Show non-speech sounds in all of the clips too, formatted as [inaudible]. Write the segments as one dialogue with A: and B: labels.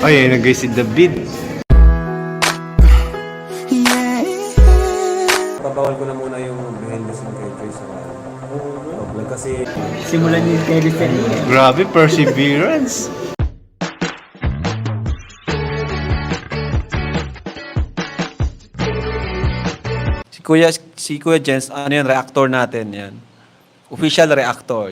A: Ay, ayun na guys si David.
B: Babawal ko na muna yung behind the scene kay Joy sa vlog kasi
C: Simulan niyo yung telephone niya.
A: Grabe, perseverance.
B: si Kuya si Kuya Jens ano yan reactor natin yan. Official reactor.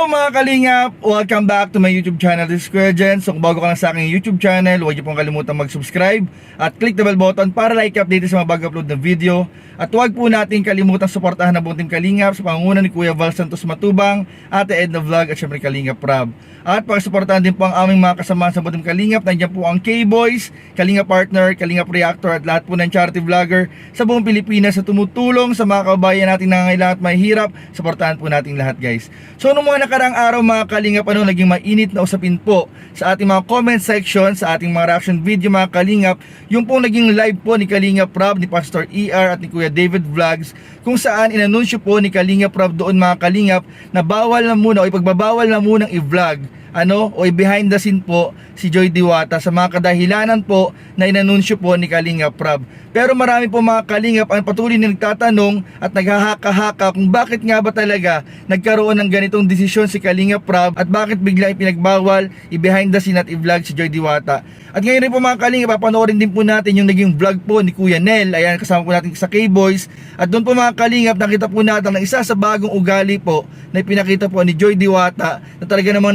D: Mga kalingap! Welcome back to my YouTube channel, This is Kuya. So kung bago ka lang sa aking YouTube channel, huwag niyo pong kalimutan mag-subscribe at click the bell button para like update sa mga bago upload na video. At huwag po natin kalimutan suportahan ang buong team Kalingap sa pangunguna ni Kuya Val Santos Matubang, Ate Edna Vlog at syempre Kalingap Prab. At pagsuportahan din po ang aming mga kasamahan sa buong Kalingap. Nandiyan po ang K-Boys, Kalingap Partner, Kalingap Reactor at lahat po ng charity vlogger sa buong Pilipinas na tumutulong sa mga kababayan natin na ngailangan at mahihirap. Suportahan po natin lahat guys. So noong mga nakarang araw mga Kalingap ano naging mainit na usapin po sa ating mga comment section, sa ating mga reaction video mga Kalingap, yung pong naging live po ni Kalingap Prab, ni Pastor ER at ni Kuya David Vlogs kung saan inanunsyo po ni Kalingap Prab doon mga Kalingap na bawal na muna o ipagbabawal na munang i-vlog ano o behind the scene po si Joy Diwata sa mga kadahilanan po na inanunsyo po ni Kalingap Prab. Pero marami po mga Kalingap ang patuloy na nagtatanong at naghahaka-haka kung bakit nga ba talaga nagkaroon ng ganitong desisyon si Kalingap Prab at bakit bigla ipinagbawal i-behind the scene at i-vlog si Joy Diwata. At ngayon rin po mga Kalingap, papanoorin din po natin yung naging vlog po ni Kuya Nel. Ayan, kasama po natin sa K-Boys. At doon po mga Kalingap, nakita po natin na isa sa bagong ugali po na ipinakita po ni Joy Diwata na talaga namang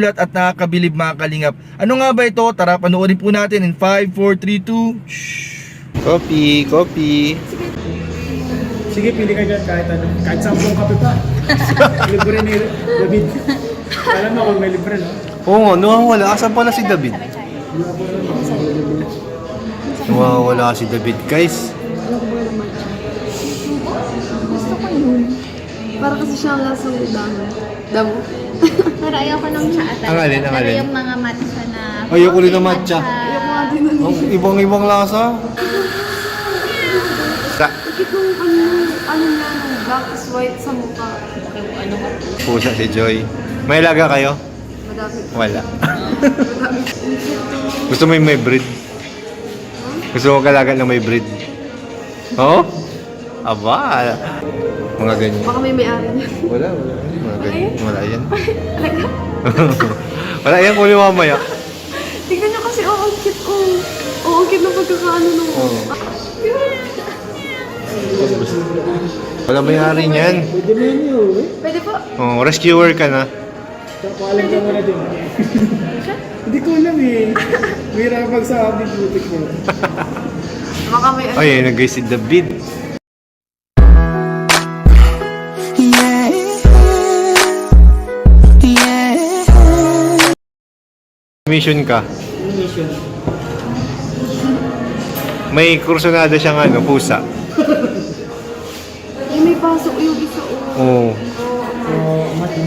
D: nakakagulat at nakakabilib mga Kalingap. Ano nga ba ito? Tara, panoorin po natin in 5, 4, 3, 2...
A: Coffee, coffee.
C: Sige, pili ka dyan kahit ano. Kahit sampung kape pa. [laughs] libre ni David. Alam mo kung may libre, no?
A: Oo nga, nawawala. Asan pala si David? Nawawala si David, guys.
E: Gusto ko yun. Para kasi siyang lasang damo. Damo.
F: Pero ayoko nung tsa talaga.
A: Ang alin, ang
F: Pero
A: alin?
F: yung mga matcha na...
A: Ayoko rin ng matcha.
E: Ayoko nga din nun.
A: Ang ibang-ibang lasa. Sa
E: Bakit nung ano, ano nga, nung black is white sa mukha. Ano ba?
A: pusa si Joy. May laga kayo?
E: Madami.
A: Wala.
E: Madami. [laughs]
A: Gusto mo yung may breed? Gusto mo kalaga ng may breed? Oo? Aba, mga ganyan.
E: Baka may may-ari niya.
A: Wala, wala. Mga ganyan. Wala yan. [laughs] [laughs] wala yan, mo mamaya.
E: Tingnan niyo kasi, oh, ang cute, oh. Oh, ang cute ng pagkakaano nung...
A: Oo. Wala may-ari niyan.
C: Pwede mo yun yun, eh.
E: Pwede po.
A: Oh, rescuer ka na.
C: Paalam ka muna din. Hindi ko alam eh. Mira magsabi butik mo.
E: Baka may.
A: Ay, ayun na guys Mission ka.
C: Mission.
A: May kursunada siyang ano, pusa.
E: Eh, may pasok yung isa, oh.
A: Oo.
C: So, mati.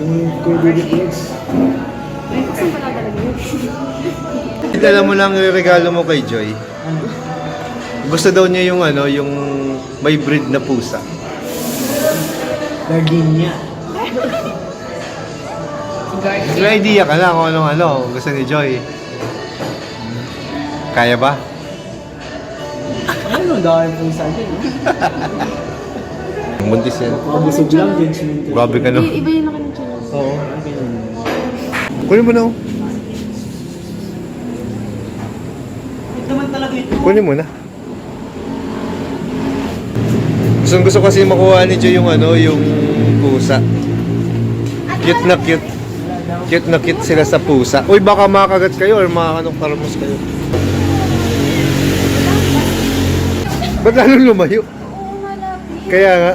C: Yung Kuya David Vlogs.
E: Ay, saan pala talaga yun?
A: Alam mo lang yung regalo mo kay Joy. Gusto daw niya yung ano, yung may breed na pusa.
C: Gardenia.
A: May idea ka na kung anong ano, gusto ni Joy. Kaya ba?
C: Ano, dahil po sa akin.
A: Buntis yan.
C: Makabusog lang, judgmental.
A: Grabe ka no.
E: I- Iba yung laki ng channel.
A: Oo. Kunin mo na. oh.
C: Ito naman talaga ito.
A: Kunin mo na. Gusto gusto kasi makuha ni Joy yung ano, yung pusa. Cute na cute. Cute na cute sila sa pusa. Uy, baka makagat kayo or makakanong karamos kayo. Ba't lalong lumayo?
F: Oo, malapit.
A: Kaya nga.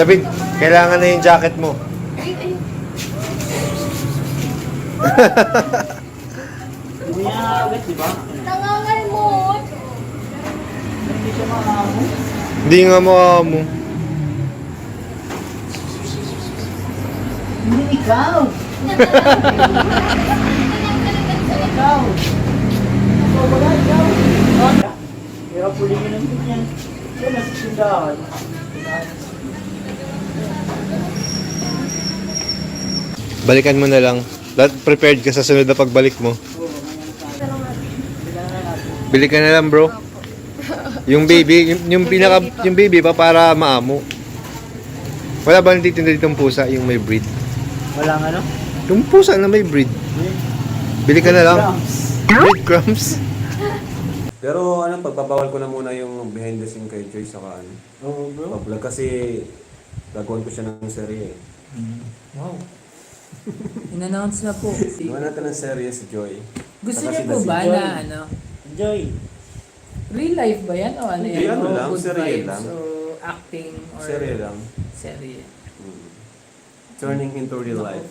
A: David, kailangan na yung jacket mo.
C: Umiyagat, di ba?
F: Nangangal mo.
A: Hindi siya maamo. Hindi nga maamo.
G: Hindi ikaw. Ikaw. Ikaw, wala ikaw. Kaya puli ka ng ganyan. Kaya tindahan.
A: Balikan mo na lang. Lahat prepared ka sa sunod na pagbalik mo. Bili ka na lang, bro. Yung baby, yung, yung pinaka yung baby pa para maamo. Wala ba natitinda ditong pusa yung may breed?
G: Walang ano?
A: Yung pusa na may breed. Bili ka na lang. Bread crumbs.
B: Pero ano, pagbabawal ko na muna yung behind the scene kay Joy sa ano.
G: Oo, bro.
B: Pag-vlog kasi gagawin ko siya ng serye eh.
H: Wow. [laughs] In-announce na po.
B: Gawin natin ng serye si Joy.
H: Gusto
B: Saka
H: niyo
B: si
H: po ba
G: Joy.
H: na ano?
G: Enjoy.
H: Real life ba yan o ano
B: Hindi,
H: yan?
B: ano
H: O
B: lang,
H: good
B: serye
H: vibes
B: lang.
H: o acting or
B: Serye lang.
H: serye.
B: Mm. Turning into real life.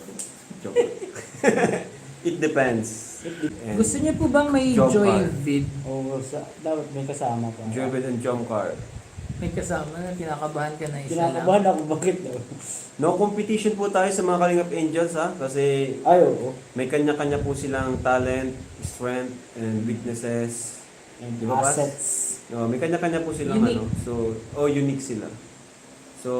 B: Joke. [laughs] It depends. And
H: Gusto niyo po bang may
B: Joke
H: joy
B: car.
H: vid?
G: Oo, sa, dapat may kasama pa.
B: Joybed and Jomcar.
H: May kasama na kinakabahan ka na isa
G: Kinakabahan
H: lang.
G: ako, bakit daw?
B: No competition po tayo sa mga Kalingap Angels ha. Kasi
G: Ay, oo.
B: may kanya-kanya po silang talent, strength, and weaknesses.
G: And
B: Di ba, Bas?
G: assets.
B: No, may kanya-kanya po silang
H: Unique.
B: ano. So, oh, unique sila. So,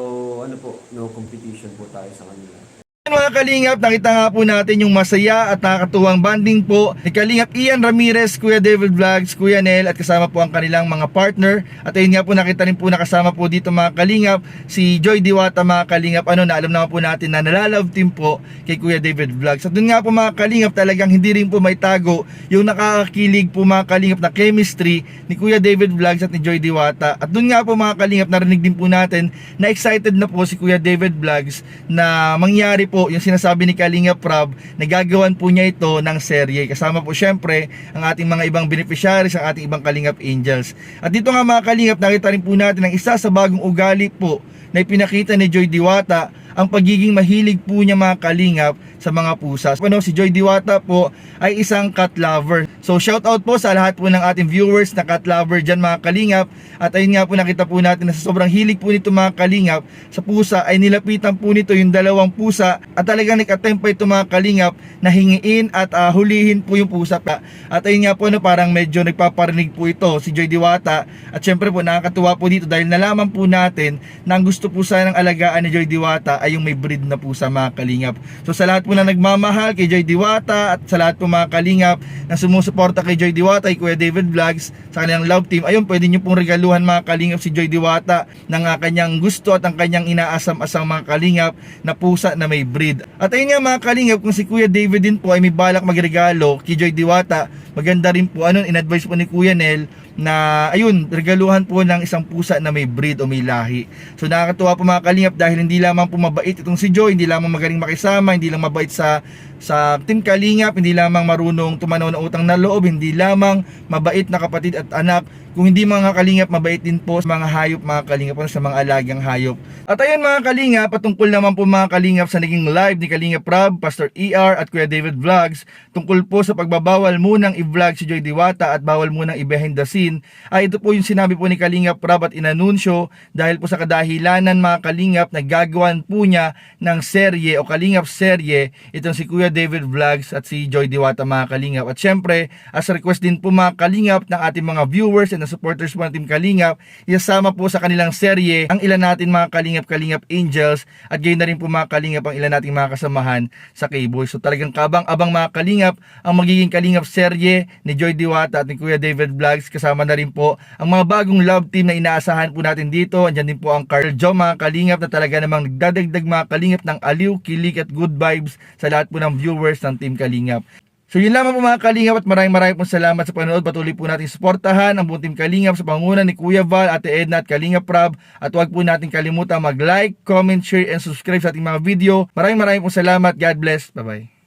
B: ano po, no competition po tayo sa kanila.
D: Mga Kalingap, nakita nga po natin yung masaya at nakakatuwang banding po ni Kalingap Ian Ramirez, Kuya David Vlogs, Kuya Nel at kasama po ang kanilang mga partner. At ayun nga po nakita rin po nakasama po dito mga Kalingap si Joy Diwata mga Kalingap. Ano na alam naman po natin na nalalove team po kay Kuya David Vlogs. At dun nga po mga Kalingap talagang hindi rin po may tago yung nakakakilig po mga Kalingap na chemistry ni Kuya David Vlogs at ni Joy Diwata. At dun nga po mga Kalingap narinig din po natin na excited na po si Kuya David Vlogs na mangyari po yung sinasabi ni Kalinga Prab na gagawan po niya ito ng serye. Kasama po syempre ang ating mga ibang beneficiaries, ang ating ibang Kalingap Angels. At dito nga mga Kalingap, nakita rin po natin ang isa sa bagong ugali po na ipinakita ni Joy Diwata ang pagiging mahilig po niya mga kalingap sa mga pusa. Ano, si Joy Diwata po ay isang cat lover. So shout out po sa lahat po ng ating viewers na cat lover dyan mga kalingap. At ayun nga po nakita po natin na sa sobrang hilig po nito mga kalingap sa pusa ay nilapitan po nito yung dalawang pusa at talagang nag-attempt pa ito mga kalingap na hingiin at ah, hulihin po yung pusa. At ayun nga po no, parang medyo nagpaparinig po ito si Joy Diwata at syempre po nakakatuwa po dito dahil nalaman po natin na ang gusto po sana ng alagaan ni Joy Diwata ay yung may breed na pusa mga kalingap. So sa lahat po na nagmamahal kay Joy Diwata at sa lahat po mga kalingap na sumusuporta kay Joy Diwata, kay Kuya David Vlogs, sa kanilang love team, ayun pwede nyo pong regaluhan mga kalingap si Joy Diwata ng ah, kanyang gusto at ang kanyang inaasam-asang mga kalingap na pusa na may breed. At ayun nga mga kalingap, kung si Kuya David din po ay may balak magregalo kay Joy Diwata, maganda rin po, ano, in-advise po ni Kuya Nel na ayun, regaluhan po ng isang pusa na may breed o may lahi. So nakakatuwa po mga kalingap dahil hindi lamang po mabait itong si Joy, hindi lamang magaling makisama, hindi lang mabait sa sa Team Kalingap, hindi lamang marunong tumanaw ng utang na loob, hindi lamang mabait na kapatid at anak, kung hindi mga kalingap, mabait din po sa mga hayop mga kalingap, ano, sa mga alagang hayop. At ayun mga kalingap, patungkol naman po mga kalingap sa naging live ni Kalingap Rob, Pastor ER at Kuya David Vlogs, tungkol po sa pagbabawal munang i-vlog si Joy Diwata at bawal munang i-behind the scene, ay ito po yung sinabi po ni Kalingap Rob at inanunsyo dahil po sa kadahilanan mga kalingap, naggagawan po niya ng serye o Kalingap serye, itong si Kuya David Vlogs at si Joy Diwata mga kalingap. At syempre, as request din po mga kalingap ng ating mga viewers and supporters po ng Team Kalingap, isasama po sa kanilang serye ang ilan natin mga kalingap, kalingap angels at gayon na rin po mga kalingap ang ilan nating mga kasamahan sa K-Boy. So talagang kabang-abang mga kalingap ang magiging kalingap serye ni Joy Diwata at ni Kuya David Vlogs. Kasama na rin po ang mga bagong love team na inaasahan po natin dito. Andyan din po ang Carl Jo mga kalingap na talaga namang nagdadagdag mga kalingap ng aliw, kilig at good vibes sa lahat po ng viewers ng Team Kalingap. So yun lamang po mga Kalingap at maraming maraming po salamat sa panonood. Patuloy po natin suportahan ang buong Team Kalingap sa pangunan ni Kuya Val, Ate Edna at Kalingap Prab. At huwag po natin kalimutan mag-like, comment, share, and subscribe sa ating mga video. Maraming maraming po salamat. God bless. Bye-bye.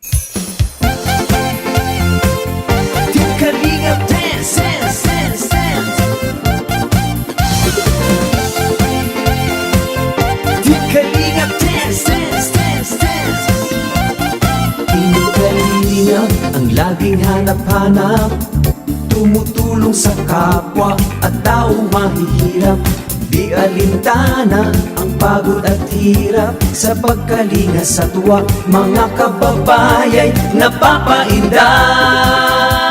I: Ang laging hanap-hanap. Tumutulong sa kapwa at tao mahihirap. Di alintana ang pagod at hirap Sa pagkalinga sa tuwa Mga kababayay napapainda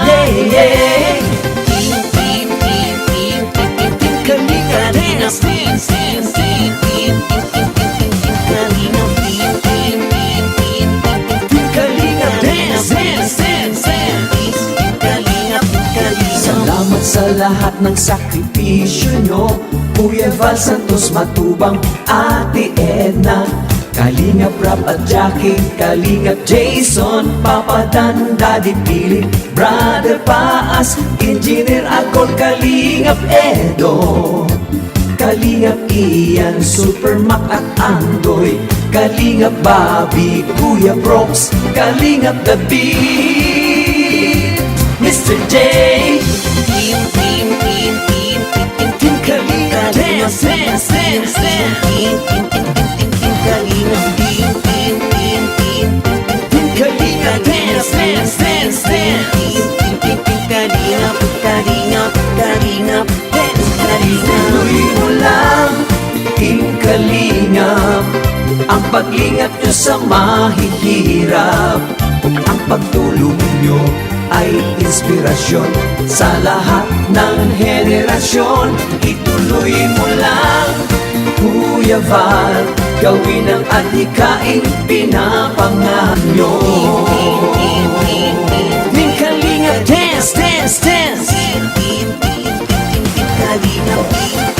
I: Yeah, yeah Team, team, team, team, team, Team, team, team, team, lahat ng sakripisyo nyo. Kuya Val Santos Matubang, Ate Edna. Kalingap Rap at Jackie, Kalingap Jason Papa Dan, Daddy Pili, Brother Paas Engineer Akol, Kalingap Edo. Kalingap Ian, Super Mac at Andoy. Kalingap Bobby, Kuya Brox Kalingap The Beat Mr. J cariño, sen, sen, sen. Cariño, tin, tin, tin, tin. Cariño, ten, sen, sen, sen. Cariño, cariño, cariño, ten, cariño. Tuloy mo lang, ting kalingap. Ang pag-ingat nyo sa mahihirap. Ang pagtulong nyo ay inspirasyon sa lahat ng henerasyon. Ituloy mo lang, Kuya Val, gawin ang adhikain pinapangarap nyo. Ning Kalinga, dance, dance, dance! Kalinga, dance!